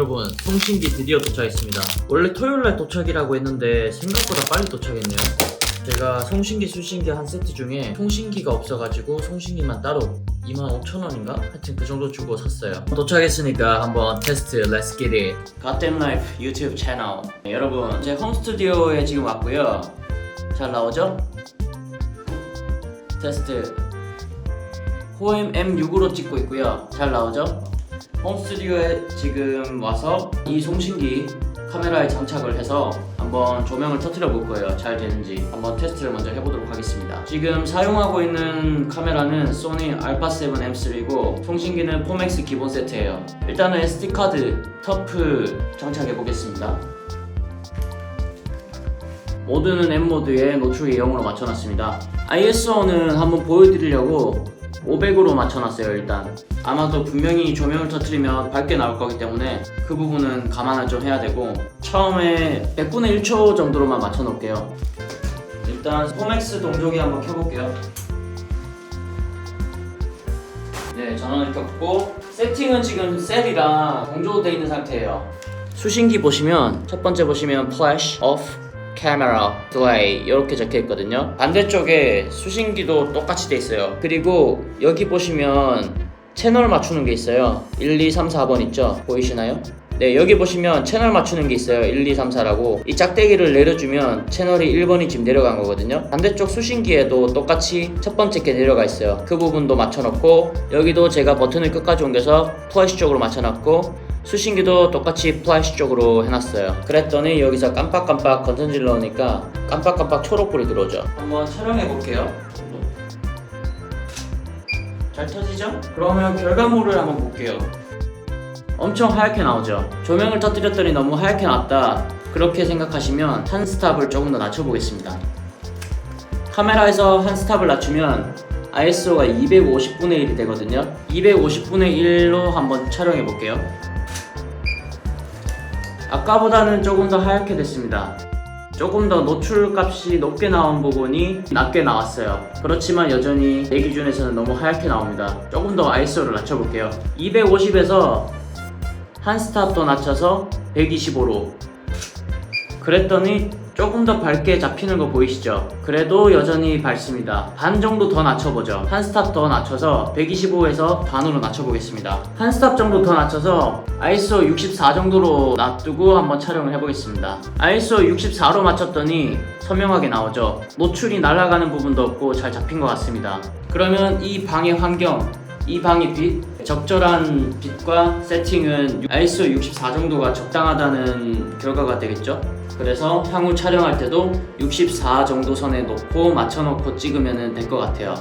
여러분 송신기 드디어 도착했습니다. 원래 토요일날 도착이라고 했는데 생각보다 빨리 도착했네요. 제가 송신기 수신기 한 세트 중에 송신기가 없어가지고 송신기만 따로 25,000원인가? 하여튼 그 정도 주고 샀어요. 도착했으니까 한번 테스트 Let's get it. Goddamn 유튜브 채널 네, 여러분 제 홈스튜디오에 지금 왔고요. 잘 나오죠? 테스트. 호엠 M6으로 찍고 있고요. 잘 나오죠? 홈스튜디오에 지금 와서 이 송신기 카메라에 장착을 해서 한번 조명을 터트려 볼 거예요. 잘 되는지 한번 테스트를 먼저 해보도록 하겠습니다. 지금 사용하고 있는 카메라는 소니 알파7 M3고 송신기는 포맥스 기본 세트예요. 일단은 SD 카드 터프 장착해 보겠습니다. 모드는 M 모드에 노출이 0으로 맞춰놨습니다. ISO는 한번 보여드리려고 500으로 맞춰놨어요 일단. 아마도 분명히 조명을 터트리면 밝게 나올 거기 때문에 그 부분은 감안을 좀 해야 되고 처음에 100분의 1초 정도로만 맞춰 놓을게요. 일단 포맥스 동조기 한번 켜볼게요. 네 전원을 켰고 세팅은 지금 셀이랑 동조되어 있는 상태예요. 수신기 보시면 첫 번째 보시면 플래시 오프 카메라 플레이. 이렇게 적혀 있거든요. 반대쪽에 수신기도 똑같이 돼 있어요. 그리고 여기 보시면 채널 맞추는 게 있어요. 1, 2, 3, 4번 있죠? 보이시나요? 네 여기 보시면 채널 맞추는 게 있어요. 1, 2, 3, 4라고. 이 짝대기를 내려주면 채널이 1번이 지금 내려간 거거든요. 반대쪽 수신기에도 똑같이 첫 번째 게 내려가 있어요. 그 부분도 맞춰놓고 여기도 제가 버튼을 끝까지 옮겨서 플래시 쪽으로 맞춰놨고 수신기도 똑같이 플래시 쪽으로 해놨어요. 그랬더니 여기서 깜빡깜빡 건전지를 넣으니까 깜빡깜빡 초록불이 들어오죠. 한번 촬영해 볼게요. 잘 터지죠? 그러면 결과물을 한번 볼게요. 엄청 하얗게 나오죠? 조명을 터뜨렸더니 너무 하얗게 나왔다. 그렇게 생각하시면 한 스탑을 조금 더 낮춰보겠습니다. 카메라에서 한 스탑을 낮추면 ISO가 250분의 1이 되거든요. 250분의 1로 한번 촬영해 볼게요 아까보다는 조금 더 하얗게 됐습니다. 조금 더 노출 값이 높게 나온 부분이 낮게 나왔어요. 그렇지만 여전히 내 기준에서는 너무 하얗게 나옵니다. 조금 더 ISO를 낮춰볼게요. 250에서 한 스탑 더 낮춰서 125로 그랬더니 조금 더 밝게 잡히는 거 보이시죠? 그래도 여전히 밝습니다. 반 정도 더 낮춰보죠. 한 스탑 더 낮춰서 125에서 반으로 낮춰보겠습니다. 한 스탑 정도 더 낮춰서 ISO 64 정도로 놔두고 한번 촬영을 해보겠습니다. ISO 64로 맞췄더니 선명하게 나오죠. 노출이 날아가는 부분도 없고 잘 잡힌 것 같습니다. 그러면 이 방의 환경 이 방의 빛, 적절한 빛과 세팅은 ISO 64 정도가 적당하다는 결과가 되겠죠? 그래서 향후 촬영할 때도 64 정도 선에 놓고 맞춰놓고 찍으면 될 것 같아요.